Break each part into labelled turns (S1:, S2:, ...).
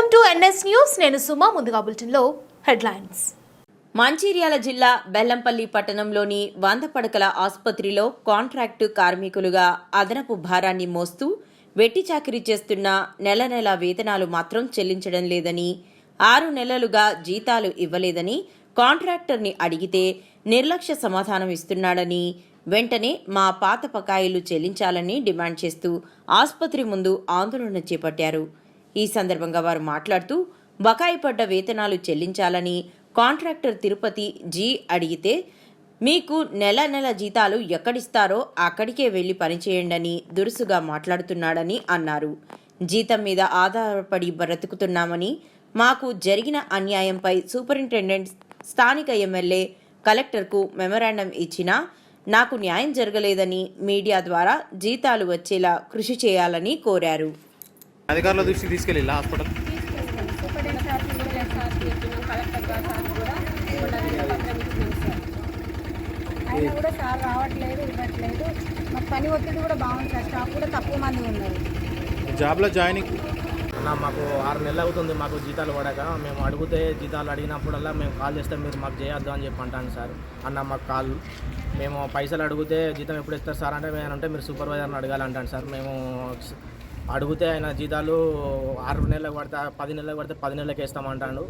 S1: MS news. నేను సుమా ముందుగా బులెటిన్లో హెడ్లైన్స్.
S2: మంచిర్యాల జిల్లా బెల్లంపల్లి పట్టణంలోని వంద పడకల ఆసుపత్రిలో కాంట్రాక్టు కార్మికులుగా అదనపు భారాన్ని మోస్తూ వెట్టి చాకిరీ చేస్తున్న నెల నెల వేతనాలు మాత్రం చెల్లించడం లేదని ఆరు నెలలుగా జీతాలు ఇవ్వలేదని కాంట్రాక్టర్ని అడిగితే నిర్లక్ష్య సమాధానం ఇస్తున్నాడని వెంటనే మా పాత బకాయిలు చెల్లించాలని డిమాండ్ చేస్తూ ఆసుపత్రి ముందు ఆందోళన చేపట్టారు. ఈ సందర్భంగా వారు మాట్లాడుతూ బకాయి పడ్డ వేతనాలు చెల్లించాలని కాంట్రాక్టర్ తిరుపతి జీ అడిగితే మీకు నెల నెల జీతాలు ఎక్కడిస్తారో అక్కడికే వెళ్ళి పనిచేయండని దురుసుగా మాట్లాడుతున్నాడని అన్నారు. జీతం మీద ఆధారపడి బ్రతుకుతున్నామని మాకు జరిగిన అన్యాయంపై సూపరింటెండెంట్ స్థానిక ఎమ్మెల్యే కలెక్టర్కు మెమరాండం ఇచ్చినా నాకు న్యాయం జరగలేదని మీడియా ద్వారా జీతాలు వచ్చేలా కృషి చేయాలని కోరారు.
S3: అధికారుల దృష్టికి తీసుకెళ్ళి హాస్పిటల్?
S4: కూడా సార్ అయినా కూడా సార్ రావట్లేదు ఇవ్వట్లేదు. మాకు పని ఒత్తిడి కూడా బాగుంది సార్. స్టాఫ్ కూడా తక్కువ మంది ఉన్నారు.
S3: జాబ్లో జాయినింగ్?
S5: అన్న మాకు ఆరు నెలలు అవుతుంది మాకు జీతాలు పడక. మేము అడిగితే జీతాలు అడిగినప్పుడల్లా మేము కాల్ చేస్తే మీరు మాకు చేయొద్దు అని చెప్పి అంటాను సార్. అన్న మాకు కాల్. మేము పైసలు అడిగితే జీతం ఎప్పుడు ఇస్తారు సార్ అంటే మేము అంటే మీరు సూపర్వైజర్ని అడగాలంటాను సార్. మేము అడిగితే ఆయన జీతాలు ఆరు నెలలకు పడితే పది నెలలకు పడితే పది నెలలకు వేస్తామంటాడు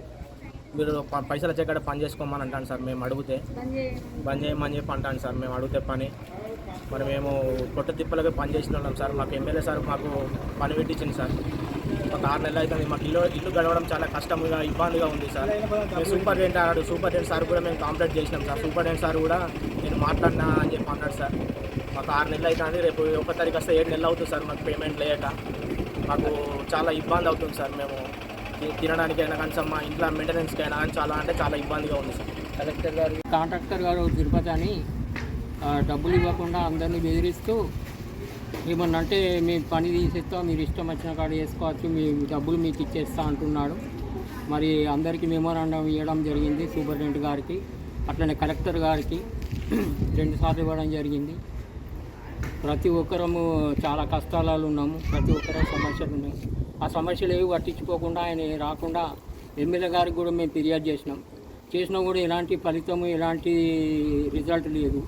S5: మీరు పైసలు వచ్చేకాడ పని చేసుకోమని అంటాను సార్ మేము అడిగితే.
S4: పని
S5: బంద్ చేయమని చెప్పి అంటాను సార్ మేము అడిగితే పని. మరి మేము పొట్ట తిప్పలకి పని చేసిన వాళ్ళం సార్ మాకు ఎమ్మెల్యే సార్ మాకు పని పెట్టించింది సార్. ఒక ఆరు నెలలు అవుతుంది మాకు ఇల్లు ఇల్లు గడవడం చాలా కష్టంగా ఇబ్బందిగా ఉంది సార్. మేము సూపరింటెండెంట్ అన్నాడు సూపరింటెండెంట్ సార్ కూడా మేము కంప్లైంట్ చేసినాం సార్. సూపరింటెండెంట్ సార్ కూడా నేను మాట్లాడినా అని చెప్పి అన్నాడు సార్. మాకు ఆరు నెలలు అవుతుంది. రేపు ఒక తారీఖు వస్తే ఏడు నెలలు అవుతుంది సార్ మాకు పేమెంట్ లేక. మాకు చాలా ఇబ్బంది అవుతుంది సార్ మేము తి- తినడానికైనా కానీ మా ఇంట్లో మెయింటెనెన్స్కి అయినా కానీ చాలా అంటే చాలా ఇబ్బందిగా ఉంది సార్. కలెక్టర్ గారు
S6: కాంట్రాక్టర్ గారు తిరుపతి అని డబ్బులు ఇవ్వకుండా అందరినీ బెదిరిస్తూ ఏమన్నా అంటే మేము పని తీసేస్తాం మీరు ఇష్టం వచ్చిన కాడ చేసుకోవచ్చు మీ డబ్బులు మీకు ఇచ్చేస్తా అంటున్నాడు. మరి అందరికీ మెమోరాండం ఇవ్వడం జరిగింది సూపరింటెండెంట్ గారికి అట్లనే కలెక్టర్ గారికి రెండు సార్లు ఇవ్వడం జరిగింది. ప్రతి ఒక్కరము చాలా కష్టాలలో ఉన్నాము ప్రతి ఒక్కరు సమస్యలు ఉన్నాయి. ఆ సమస్యలు ఏవి పట్టించుకోకుండా ఆయన రాకుండా ఎమ్మెల్యే గారికి కూడా మేము ఫిర్యాదు చేసినాం. చేసినా కూడా ఎలాంటి ఫలితము ఎలాంటి రిజల్ట్ లేదు.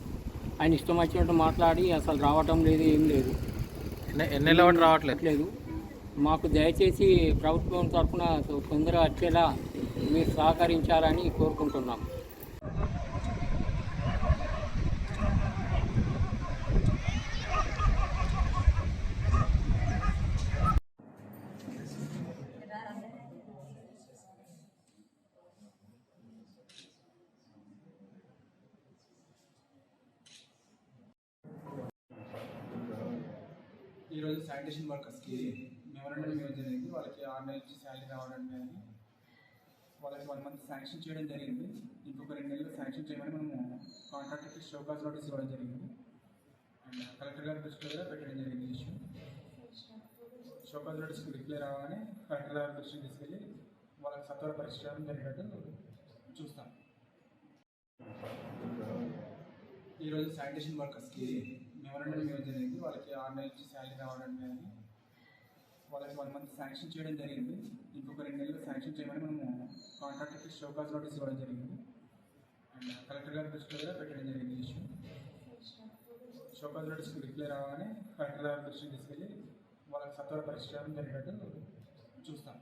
S6: ఆయన ఇష్టం వచ్చినట్టు మాట్లాడి అసలు రావటం లేదు ఏం లేదు.
S3: ఎన్ని రావట్లేదు?
S6: లేదు. మాకు దయచేసి ప్రభుత్వం తరఫున తొందరగా వచ్చేలా మీరు సహకరించాలని కోరుకుంటున్నాం.
S7: ఈరోజు శానిటేషన్ వర్కర్స్కి మెమరాండం ఇవ్వడం జరిగింది. వాళ్ళకి ఆరు నెలల నుంచి శాలరీ రావడం అని వాళ్ళకి వన్ మంత్ శాంక్షన్ చేయడం జరిగింది. ఇంకొక రెండు నెలలు శాంక్షన్ చేయమని మనము కాంట్రాక్టర్కి షోకాస్ నోటీస్ ఇవ్వడం జరిగింది. అండ్ కలెక్టర్ గారి దృష్టిలో కూడా పెట్టడం జరిగింది ఇష్యూ షోకాస్ నోటీస్కి రిప్లై రాగానే కలెక్టర్ గారి దృష్టికి తీసుకెళ్ళి వాళ్ళకి సత్వర పరిష్కారం జరిగేటట్టు చూస్తాం. ఈరోజు శానిటేషన్ వర్కర్స్కి మెమరాండం ఇవ్వడం జరిగింది వాళ్ళకి ఆరు నెలల నుంచి శాలరీ రావడం కానీ వాళ్ళకి వన్ మంత్ శాంక్షన్ చేయడం జరిగింది. ఇంకొక రెండు నెలలు శాంక్షన్ చేయమని మనము కాంట్రాక్టర్కి షోకాస్ నోటీస్ ఇవ్వడం జరిగింది. అండ్ కలెక్టర్ గారి దృష్టిలో కూడా పెట్టడం జరిగింది ఇష్యూ షోకాస్ నోటీస్కి రిప్లై రాగానే కలెక్టర్ గారి దృష్టికి తీసుకెళ్ళి వాళ్ళకి సత్వర పరిష్కారం జరిగేటట్టు చూస్తాం.